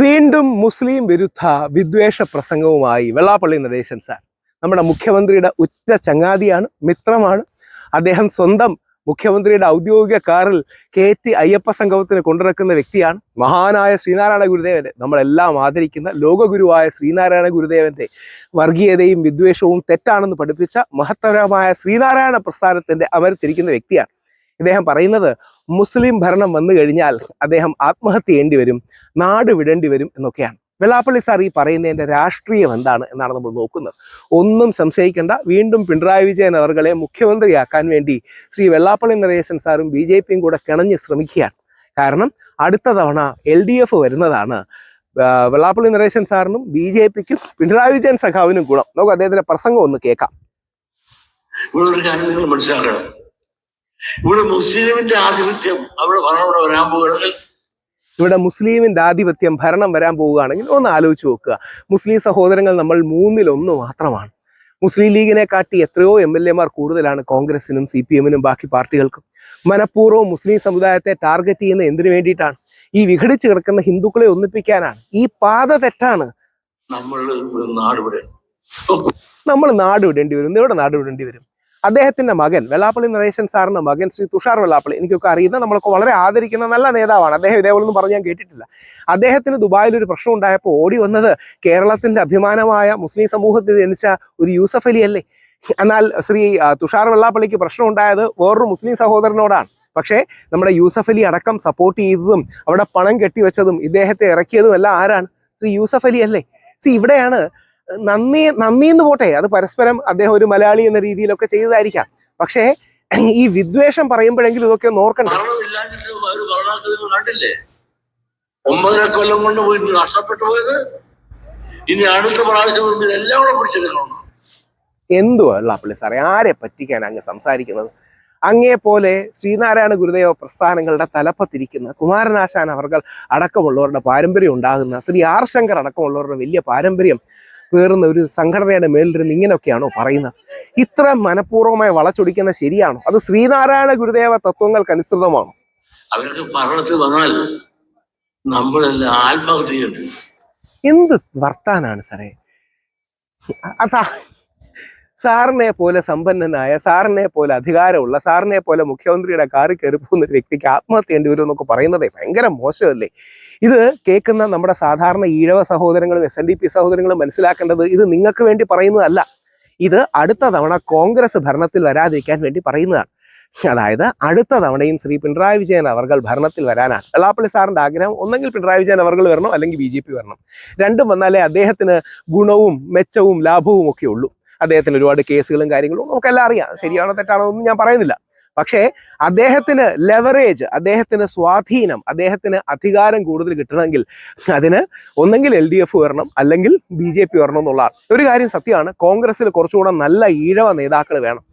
വീണ്ടും മുസ്ലിം വിരുദ്ധ വിദ്വേഷ പ്രസംഗവുമായി വെള്ളാപ്പള്ളി നടേശൻ സാർ. നമ്മുടെ മുഖ്യമന്ത്രിയുടെ ഉറ്റ ചങ്ങാതിയാണ് മിത്രമാണ്. അദ്ദേഹം സ്വന്തം മുഖ്യമന്ത്രിയുടെ ഔദ്യോഗിക കാറിൽ കെ ടി അയ്യപ്പ സംഗമത്തിന് കൊണ്ടുനടക്കുന്ന വ്യക്തിയാണ്. മഹാനായ ശ്രീനാരായണ ഗുരുദേവന്റെ നമ്മളെല്ലാം ആദരിക്കുന്ന ലോകഗുരുവായ ശ്രീനാരായണ ഗുരുദേവന്റെ വർഗീയതയും വിദ്വേഷവും തെറ്റാണെന്ന് പഠിപ്പിച്ച മഹത്തരമായ ശ്രീനാരായണ പ്രസ്ഥാനത്തിന്റെ അമരത്തിരിക്കുന്ന വ്യക്തിയാണ്. ഇദ്ദേഹം പറയുന്നത് മുസ്ലിം ഭരണം വന്നു കഴിഞ്ഞാൽ അദ്ദേഹം ആത്മഹത്യ ചെയ്യേണ്ടി വരും നാട് വിടേണ്ടി വരും എന്നൊക്കെയാണ്. വെള്ളാപ്പള്ളി സാർ ഈ പറയുന്നതിന്റെ രാഷ്ട്രീയം എന്താണ് എന്നാണ് നമ്മൾ നോക്കുന്നത്. ഒന്നും സംശയിക്കേണ്ട വീണ്ടും പിണറായി വിജയൻ അവർകളെ മുഖ്യമന്ത്രിയാക്കാൻ വേണ്ടി ശ്രീ വെള്ളാപ്പള്ളി നരേശൻ സാറും ബി ജെ പിയും കൂടെ കിണഞ്ഞ് ശ്രമിക്കുകയാണ്. കാരണം അടുത്ത തവണ എൽ ഡി എഫ് വരുന്നതാണ് വെള്ളാപ്പള്ളി നരേശൻ സാറിനും ബി ജെ പിക്കും പിണറായി വിജയൻ സഖാവിനും ഗുണം. നമുക്ക് അദ്ദേഹത്തിന്റെ പ്രസംഗം ഒന്ന് കേൾക്കാം. ഇവിടെ ഒരു കാര്യം നിങ്ങൾ മനസ്സിലാക്കണം. ഇവിടെ മുസ്ലിമിന്റെ ആധിപത്യം അവിടെ ഭരണം ഇവിടെ വരാൻ പോകുകയാണെങ്കിൽ ഇവിടെ മുസ്ലിമിന്റെ ആധിപത്യം ഭരണം വരാൻ പോവുകയാണെങ്കിൽ ഒന്ന് ആലോചിച്ച് നോക്കുക. മുസ്ലിം സഹോദരങ്ങൾ നമ്മൾ മൂന്നിൽ ഒന്ന് മാത്രമാണ്. മുസ്ലിം ലീഗിനെ കാട്ടി എത്രയോ എം എൽ എമാർ കൂടുതലാണ് കോൺഗ്രസിനും സി പി എമ്മിനും ബാക്കി പാർട്ടികൾക്കും. മനഃപൂർവം മുസ്ലിം സമുദായത്തെ ടാർഗറ്റ് ചെയ്യുന്ന എന്തിനു വേണ്ടിയിട്ടാണ്? ഈ വിഘടിച്ചു കിടക്കുന്ന ഹിന്ദുക്കളെ ഒന്നിപ്പിക്കാനാണ്. ഈ പാത തെറ്റാണ്. നമ്മൾ നാട് ഇവിടെ നമ്മൾ നാട് വിടേണ്ടി വരും. ഇവിടെ നാട് വിടേണ്ടി വരും? അദ്ദേഹത്തിന്റെ മകൻ വെള്ളാപ്പള്ളി നരേശൻ സാറിന്റെ മകൻ ശ്രീ തുഷാർ വെള്ളാപ്പള്ളി. എനിക്കൊക്കെ അറിയുന്ന നമ്മളൊക്കെ വളരെ ആദരിക്കുന്ന നല്ല നേതാവാണ്. അദ്ദേഹം ഇതേപോലെ ഒന്നും പറഞ്ഞ് ഞാൻ കേട്ടിട്ടില്ല. അദ്ദേഹത്തിന് ദുബായിൽ ഒരു പ്രശ്നം ഉണ്ടായപ്പോൾ ഓടി വന്നത് കേരളത്തിന്റെ അഭിമാനമായ മുസ്ലിം സമൂഹത്തിൽ ജനിച്ച ഒരു യൂസഫ് അലി അല്ലേ? എന്നാൽ ശ്രീ തുഷാർ വെള്ളാപ്പള്ളിക്ക് പ്രശ്നം ഉണ്ടായത് വേറൊരു മുസ്ലിം സഹോദരനോടാണ്. പക്ഷേ നമ്മുടെ യൂസഫ് അലി അടക്കം സപ്പോർട്ട് ചെയ്തതും അവിടെ പണം കെട്ടിവെച്ചതും ഇദ്ദേഹത്തെ ഇറക്കിയതും എല്ലാം ആരാണ്? ശ്രീ യൂസഫ് അലി അല്ലേ? സി ഇവിടെയാണ് നന്ദി നന്ദി എന്ന് പോട്ടെ. അത് പരസ്പരം അദ്ദേഹം ഒരു മലയാളി എന്ന രീതിയിലൊക്കെ ചെയ്തതായിരിക്കാം. പക്ഷേ ഈ വിദ്വേഷം പറയുമ്പോഴെങ്കിലും ഇതൊക്കെ ഒന്ന് ഭരണമൊക്കെ നിങ്ങൾ കണ്ടില്ലേ? ഒമ്പതര കൊല്ലം കൊണ്ട് പോയിട്ട് നഷ്ടപ്പെട്ടു പോയത്? ഇനി അടുത്ത പ്രാവശ്യം ഇതെല്ലാം കൂടെ പിടിച്ചെടുക്കണം? എന്തുവാ വെള്ളാപ്പള്ളി സാറേ? ആരെ പറ്റിക്കാൻ അങ്ങ് സംസാരിക്കുന്നത്? അങ്ങേ പോലെ ശ്രീനാരായണ ഗുരുദേവ പ്രസ്ഥാനങ്ങളുടെ തലപ്പത്തിരിക്കുന്ന കുമാരനാശാൻ അവർകൾ അടക്കമുള്ളവരുടെ പാരമ്പര്യം ഉണ്ടാകുന്ന ശ്രീ ആർ ശങ്കർ അടക്കമുള്ളവരുടെ വലിയ പാരമ്പര്യം പേറുന്ന ഒരു സംഘടനയുടെ മേലിരുന്ന് ഇങ്ങനെയൊക്കെയാണോ പറയുന്നത്? ഇത്ര മനഃപൂർവമായി വളച്ചൊടിക്കുന്ന ശരിയാണോ? അത് ശ്രീനാരായണ ഗുരുദേവ തത്വങ്ങൾക്ക് അനുസൃതമാണോ? അവർക്ക് ഭരണത്തിൽ വന്നാൽ നമ്മളെല്ലാം ആത്മഹത്യ. എന്ത് വർത്താനാണ് സാറേ? അതാ സാറിനെ പോലെ സമ്പന്നനായ സാറിനെ പോലെ അധികാരമുള്ള സാറിനെ പോലെ മുഖ്യമന്ത്രിയുടെ കാറിൽ കയറി പോകുന്ന ഒരു വ്യക്തിക്ക് ആത്മഹത്യ ചെയ്യേണ്ടി വരും എന്നൊക്കെ പറയുന്നതേ ഭയങ്കര മോശമല്ലേ? ഇത് കേൾക്കുന്ന നമ്മുടെ സാധാരണ ഈഴവ സഹോദരങ്ങളും എസ് എൻ ഡി പി സഹോദരങ്ങളും മനസ്സിലാക്കേണ്ടത് ഇത് നിങ്ങൾക്ക് വേണ്ടി പറയുന്നതല്ല. ഇത് അടുത്ത തവണ കോൺഗ്രസ് ഭരണത്തിൽ വരാതിരിക്കാൻ വേണ്ടി പറയുന്നതാണ്. അതായത് അടുത്ത തവണയും ശ്രീ പിണറായി വിജയൻ അവർകൾ ഭരണത്തിൽ വരാനാണ്. വെള്ളാപ്പള്ളി സാറിന്റെ ആഗ്രഹം ഒന്നെങ്കിൽ പിണറായി വിജയൻ അവർകൾ വരണം അല്ലെങ്കിൽ ബി വരണം. രണ്ടും വന്നാലേ അദ്ദേഹത്തിന് ഗുണവും മെച്ചവും ലാഭവും ഒക്കെ ഉള്ളൂ. അദ്ദേഹത്തിന് ഒരുപാട് കേസുകളും കാര്യങ്ങളും നമുക്കെല്ലാം അറിയാം. ശരിയാണോ തെറ്റാണോ ഒന്നും ഞാൻ പറയുന്നില്ല. പക്ഷേ അദ്ദേഹത്തിന് ലെവറേജ് അദ്ദേഹത്തിന് സ്വാധീനം അദ്ദേഹത്തിന് അധികാരം കൂടുതൽ കിട്ടണമെങ്കിൽ അതിന് ഒന്നെങ്കിൽ എൽ ഡി എഫ് വരണം അല്ലെങ്കിൽ ബി ജെ പി വരണം എന്നുള്ളതാണ് ഒരു കാര്യം സത്യമാണ്. കോൺഗ്രസ്സിൽ കുറച്ചുകൂടെ നല്ല ഈഴവ നേതാക്കൾ വേണം.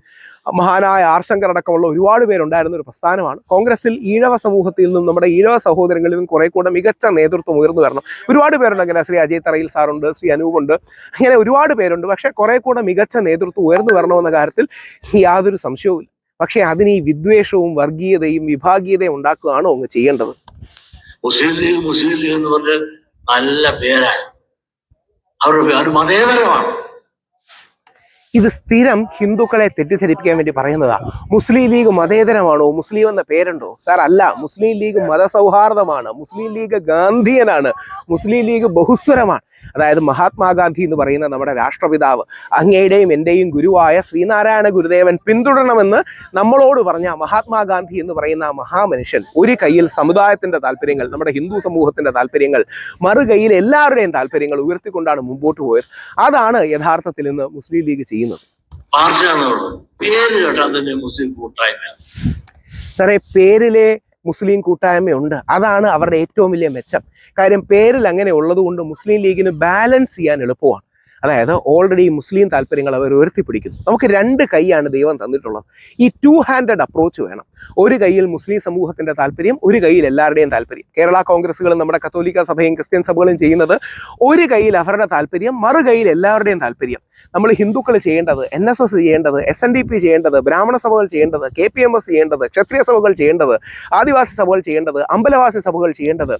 മഹാനായ ആർശങ്കർ അടക്കമുള്ള ഒരുപാട് പേരുണ്ടായിരുന്ന ഒരു പ്രസ്ഥാനമാണ്. കോൺഗ്രസിൽ ഈഴവ സമൂഹത്തിൽ നിന്നും നമ്മുടെ ഈഴവ സഹോദരങ്ങളിൽ നിന്നും കുറെ കൂടെ മികച്ച നേതൃത്വം ഉയർന്നു വരണം. ഒരുപാട് പേരുണ്ട് അങ്ങനെ ശ്രീ അജയ് തറയിൽ സാറുണ്ട് ശ്രീ അനൂപുണ്ട് അങ്ങനെ ഒരുപാട് പേരുണ്ട്. പക്ഷേ കുറെ കൂടെ മികച്ച നേതൃത്വം ഉയർന്നു വരണമെന്ന കാര്യത്തിൽ യാതൊരു സംശയവുമില്ല. പക്ഷേ അതിന് ഈ വിദ്വേഷവും വർഗീയതയും വിഭാഗീയതയും ഉണ്ടാക്കുകയാണോ അങ്ങ് ചെയ്യേണ്ടത്? മുസ്ലിം ലീഗ് മുസ്ലിം ലീഗ് എന്ന് പറഞ്ഞ നല്ല പേരാണ്. അവരുടെ മതേതരമാണ്. ഇത് സ്ഥിരം ഹിന്ദുക്കളെ തെറ്റിദ്ധരിപ്പിക്കാൻ വേണ്ടി പറയുന്നതാ. മുസ്ലിം ലീഗ് മതേതരമാണോ? മുസ്ലിം എന്ന പേരുണ്ടോ? സാർ അല്ല. മുസ്ലിം ലീഗ് മതസൗഹാർദ്ദമാണ്. മുസ്ലിം ലീഗ് ഗാന്ധിയനാണ്. മുസ്ലിം ലീഗ് ബഹുസ്വരമാണ്. അതായത് മഹാത്മാഗാന്ധി എന്ന് പറയുന്ന നമ്മുടെ രാഷ്ട്രപിതാവ് അങ്ങയുടെയും എന്റെയും ഗുരുവായ ശ്രീനാരായണ ഗുരുദേവൻ പിന്തുടരണമെന്ന് നമ്മളോട് പറഞ്ഞ മഹാത്മാഗാന്ധി എന്ന് പറയുന്ന ആ മഹാമനുഷ്യൻ ഒരു കയ്യിൽ സമുദായത്തിന്റെ താല്പര്യങ്ങൾ നമ്മുടെ ഹിന്ദു സമൂഹത്തിന്റെ താല്പര്യങ്ങൾ മറുകൈയിൽ എല്ലാവരുടെയും താല്പര്യങ്ങൾ ഉയർത്തിക്കൊണ്ടാണ് മുമ്പോട്ട് പോയത്. അതാണ് യഥാർത്ഥത്തിൽ ഇന്ന് മുസ്ലിം ലീഗ് ചെയ്യുന്നത്. പാർട്ടിയാണ് അവർ പേര് കേട്ടാൽ തന്നെ മുസ്ലിം കൂട്ടായ്മ. സാറേ പേരിലെ മുസ്ലിം കൂട്ടായ്മയുണ്ട്. അതാണ് അവരുടെ ഏറ്റവും വലിയ മെച്ചം. കാര്യം പേരിൽ അങ്ങനെ ഉള്ളതുകൊണ്ട് മുസ്ലിം ലീഗിന് ബാലൻസ് ചെയ്യാൻ എളുപ്പമാണ്. അതായത് ഓൾറെഡി മുസ്ലിം താല്പര്യങ്ങൾ അവർ ഉയർത്തിപ്പിടിക്കുന്നു. നമുക്ക് രണ്ട് കൈയാണ് ദൈവം തന്നിട്ടുള്ളത്. ഈ ടു ഹാൻഡഡ് അപ്രോച്ച് വേണം. ഒരു കൈയിൽ മുസ്ലിം സമൂഹത്തിന്റെ താല്പര്യം ഒരു കൈയിൽ എല്ലാവരുടെയും താല്പര്യം. കേരള കോൺഗ്രസുകളും നമ്മുടെ കത്തോലിക്ക സഭയും ക്രിസ്ത്യൻ സഭകളും ചെയ്യുന്നത് ഒരു കൈയിൽ അവരുടെ താല്പര്യം മറു കൈയിൽ എല്ലാവരുടെയും താല്പര്യം. നമ്മൾ ഹിന്ദുക്കൾ ചെയ്യേണ്ടത് എൻ എസ് എസ് ചെയ്യേണ്ടത് എസ് എൻ ഡി പി ചെയ്യേണ്ടത് ബ്രാഹ്മണ സഭകൾ ചെയ്യേണ്ടത് കെ പി എം എസ് ചെയ്യേണ്ടത് ക്ഷത്രിയ സഭകൾ ചെയ്യേണ്ടത് ആദിവാസി സഭകൾ ചെയ്യേണ്ടത് അമ്പലവാസി സഭകൾ ചെയ്യേണ്ടത്.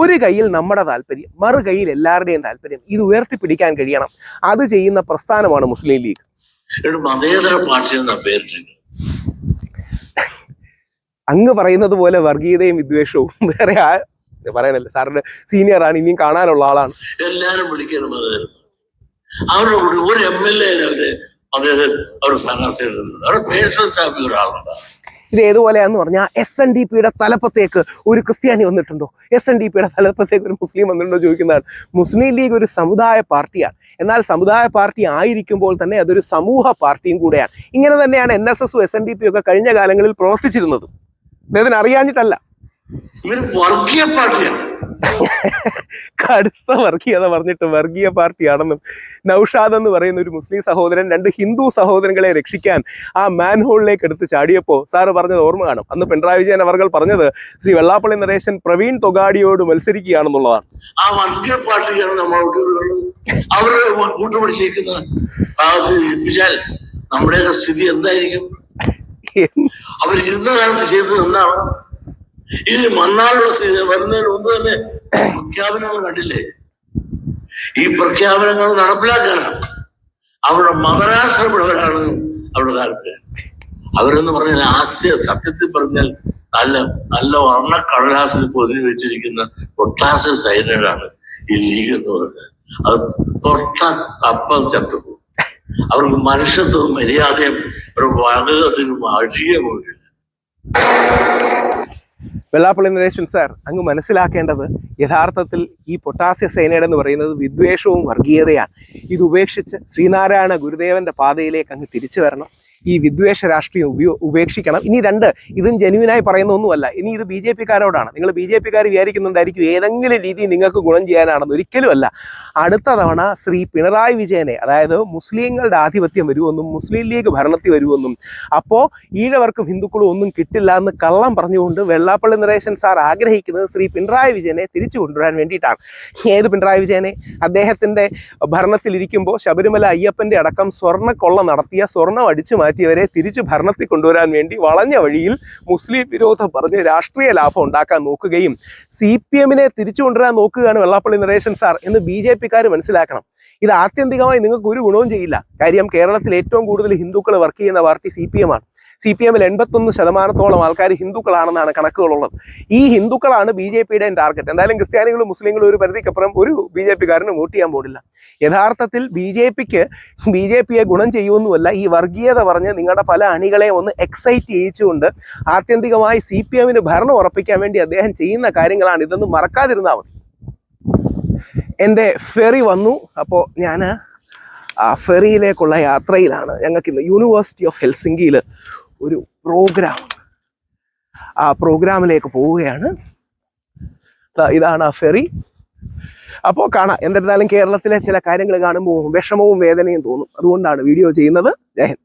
ഒരു കയ്യിൽ നമ്മുടെ താല്പര്യം മറു കയ്യിൽ എല്ലാവരുടെയും താല്പര്യം ഇത് ഉയർത്തിപ്പിടിക്കാൻ കഴിയണം. അത് ചെയ്യുന്ന പ്രസ്ഥാനമാണ് മുസ്ലിം ലീഗ്. മതേതര പാർട്ടി എന്ന പേരിട്ടുണ്ട് അങ്ങ് പറയുന്നത് പോലെ വർഗീയതയും വിദ്വേഷവും വേറെ പറയാനല്ല സാറിന്റെ സീനിയറാണ് ആണ് ഇനിയും കാണാനുള്ള ആളാണ്. എല്ലാരും വിളിക്കണം അവരുടെ ഒരു എം എൽ എ അവർ മതേതര അവർ സ്ഥാനാർത്ഥി അവരുടെ പേഴ്സണൽ സ്റ്റാഫിൽ ഒരാളുണ്ട്. ഇത് ഏതുപോലെയാന്ന് പറഞ്ഞാൽ എസ് എൻ ഡി പിയുടെ തലപ്പത്തേക്ക് ഒരു ക്രിസ്ത്യാനി വന്നിട്ടുണ്ടോ? എസ് എൻ ഡി പിയുടെ തലപ്പത്തേക്ക് ഒരു മുസ്ലിം വന്നിട്ടുണ്ടോ ചോദിക്കുന്നതാണ്. മുസ്ലിം ലീഗ് ഒരു സമുദായ പാർട്ടിയാണ്. എന്നാൽ സമുദായ പാർട്ടി ആയിരിക്കുമ്പോൾ തന്നെ അതൊരു സമൂഹ പാർട്ടിയും കൂടെയാണ്. ഇങ്ങനെ തന്നെയാണ് എൻ എസ് എസും എസ് എൻ ഡി ഒക്കെ കഴിഞ്ഞ കാലങ്ങളിൽ പ്രവർത്തിച്ചിരുന്നത്. ഇതിന് അറിയാഞ്ഞിട്ടല്ല വർഗീയ പാർട്ടിയാണ്. കടുത്ത വർഗീയത പറഞ്ഞിട്ട് വർഗീയ പാർട്ടിയാണെന്നും നൌഷാദ് എന്ന് പറയുന്ന ഒരു മുസ്ലിം സഹോദരൻ രണ്ട് ഹിന്ദു സഹോദരങ്ങളെ രക്ഷിക്കാൻ ആ മാൻഹോളിലേക്ക് എടുത്ത് ചാടിയപ്പോൾ സാറ് പറഞ്ഞത് ഓർമ്മ കാണും. അന്ന് പിണറായി വിജയൻ അവർ പറഞ്ഞത് ശ്രീ വെള്ളാപ്പള്ളി നരേശൻ പ്രവീൺ തൊഗാഡിയോട് മത്സരിക്കുകയാണെന്നുള്ളതാണ്. ആ വർഗീയ പാർട്ടിയാണ് നമ്മളോട് കൂട്ടുപിടിച്ചിരിക്കുന്ന നമ്മുടെയൊക്കെ സ്ഥിതി എന്തായിരിക്കും? അവർ ഇരുന്ന കാലത്ത് ചെയ്തത് എന്താണ്? ഇത് മണ്ണാലുള്ള സ്ഥിതി വരുന്നതിന് മുമ്പ് തന്നെ പ്രഖ്യാപനങ്ങൾ കണ്ടില്ലേ? ഈ പ്രഖ്യാപനങ്ങൾ നടപ്പിലാക്കാനാണ്. അവരുടെ മതരാഷ്ട്രമുള്ളവരാണ് അവരുടെ താല്പര്യം. അവരെന്ന് പറഞ്ഞാൽ ആദ്യ സത്യത്തിൽ പറഞ്ഞാൽ നല്ല നല്ല വർണ കടലാസിൽ പൊതിഞ്ഞു വെച്ചിരിക്കുന്ന ഒട്ടാസ സൈന്യരാണ് ഈ ലീഗ് എന്ന് പറഞ്ഞത് അത് തൊട്ട അപ്പം ചത്തുപോകും. അവർക്ക് മനുഷ്യത്വവും മര്യാദയും ഒരു വകതിനും പോയില്ല വെള്ളാപ്പള്ളി നരേശൻ സാർ അങ്ങ് മനസ്സിലാക്കേണ്ടത് യഥാർത്ഥത്തിൽ ഈ പൊട്ടാസ്യ സേനയുടെ എന്ന് പറയുന്നത് വിദ്വേഷവും വർഗീയതയാണ്. ഇത് ഉപേക്ഷിച്ച് ശ്രീനാരായണ ഗുരുദേവന്റെ പാതയിലേക്ക് അങ്ങ് തിരിച്ചു വരണം. ഈ വിദ്വേഷ രാഷ്ട്രീയം ഉപയോ ഉപേക്ഷിക്കണം. ഇനി രണ്ട് ഇതും ജെനുവിനായി പറയുന്ന ഒന്നുമല്ല ഇനി ഇത് ബി ജെ പിക്കാരോടാണ്. നിങ്ങൾ ബി ജെ പിക്കാർ വിചാരിക്കുന്നുണ്ടായിരിക്കും ഏതെങ്കിലും രീതി നിങ്ങൾക്ക് ഗുണം ചെയ്യാനാണെന്ന് ഒരിക്കലുമല്ല. അടുത്ത തവണ ശ്രീ പിണറായി വിജയനെ അതായത് മുസ്ലിങ്ങളുടെ ആധിപത്യം വരുമെന്നും മുസ്ലിം ലീഗ് ഭരണത്തിൽ വരുമെന്നും അപ്പോൾ ഈഴവർക്കും ഹിന്ദുക്കളും ഒന്നും കിട്ടില്ല എന്ന് കള്ളം പറഞ്ഞുകൊണ്ട് വെള്ളാപ്പള്ളി നരേശൻ സാർ ആഗ്രഹിക്കുന്നത് ശ്രീ പിണറായി വിജയനെ തിരിച്ചു കൊണ്ടുവരാൻ വേണ്ടിയിട്ടാണ്. ഏത് പിണറായി വിജയനെ? അദ്ദേഹത്തിന്റെ ഭരണത്തിലിരിക്കുമ്പോൾ ശബരിമല അയ്യപ്പന്റെ അടക്കം സ്വർണക്കൊള്ള നടത്തിയ സ്വർണം അടിച്ചു മാറ്റിയവരെ തിരിച്ചു ഭരണത്തിൽ കൊണ്ടുവരാൻ വേണ്ടി വളഞ്ഞ വഴിയിൽ മുസ്ലിം വിരോധം പറഞ്ഞ് രാഷ്ട്രീയ ലാഭം ഉണ്ടാക്കാൻ നോക്കുകയും സി പി എമ്മിനെ തിരിച്ചു കൊണ്ടുവരാൻ നോക്കുകയാണ് വെള്ളാപ്പള്ളി നരേശൻ സാർ എന്ന് ബി ജെ പിക്കാർ മനസ്സിലാക്കണം. ഇത് ആത്യന്തികമായി നിങ്ങൾക്ക് ഒരു ഗുണവും ചെയ്യില്ല. കാര്യം കേരളത്തിൽ ഏറ്റവും കൂടുതൽ ഹിന്ദുക്കൾ വർക്ക് ചെയ്യുന്ന പാർട്ടി സി പി എം ആണ്. സി പി എമ്മിൽ എൺപത്തൊന്ന് ശതമാനത്തോളം ആൾക്കാർ ഹിന്ദുക്കളാണെന്നാണ് കണക്കുകളുള്ളത്. ഈ ഹിന്ദുക്കളാണ് ബി ജെ പിയുടെ ടാർഗറ്റ് എന്തായാലും ക്രിസ്ത്യാനികളും മുസ്ലിങ്ങളും ഒരു പരിധിക്കപ്പുറം ഒരു ബി ജെ പിക്കാരനും വോട്ട് ചെയ്യാൻ പോടില്ല യഥാർത്ഥത്തിൽ ബി ജെ പിക്ക് ബി ജെ പിയെ ഗുണം ചെയ്യുമെന്നുമല്ല ഈ വർഗീയത പറഞ്ഞ് നിങ്ങളുടെ പല അണികളെ ഒന്ന് എക്സൈറ്റ് ചെയ്യിച്ചുകൊണ്ട് ആത്യന്തികമായി സി പി എമ്മിന് ഭരണം ഉറപ്പിക്കാൻ വേണ്ടി അദ്ദേഹം ചെയ്യുന്ന കാര്യങ്ങളാണ്. ഇതൊന്നും മറക്കാതിരുന്നാൽ മതി. എന്റെ ഫെറി വന്നു. അപ്പോൾ ഞാൻ ഫെറിയിലേക്കുള്ള യാത്രയിലാണ്. ഞങ്ങൾക്ക് ഇന്ന് യൂണിവേഴ്സിറ്റി ഓഫ് ഹെൽസിംഗിയിൽ ഒരു പ്രോഗ്രാം ആ പ്രോഗ്രാമിലേക്ക് പോവുകയാണ്. ഇതാണ് ആ ഫെറി. അപ്പോൾ കാണാം എന്നിരുന്നാലും കേരളത്തിലെ ചില കാര്യങ്ങൾ കാണുമ്പോൾ വിഷമവും വേദനയും തോന്നും. അതുകൊണ്ടാണ് വീഡിയോ ചെയ്യുന്നത്. ജയ്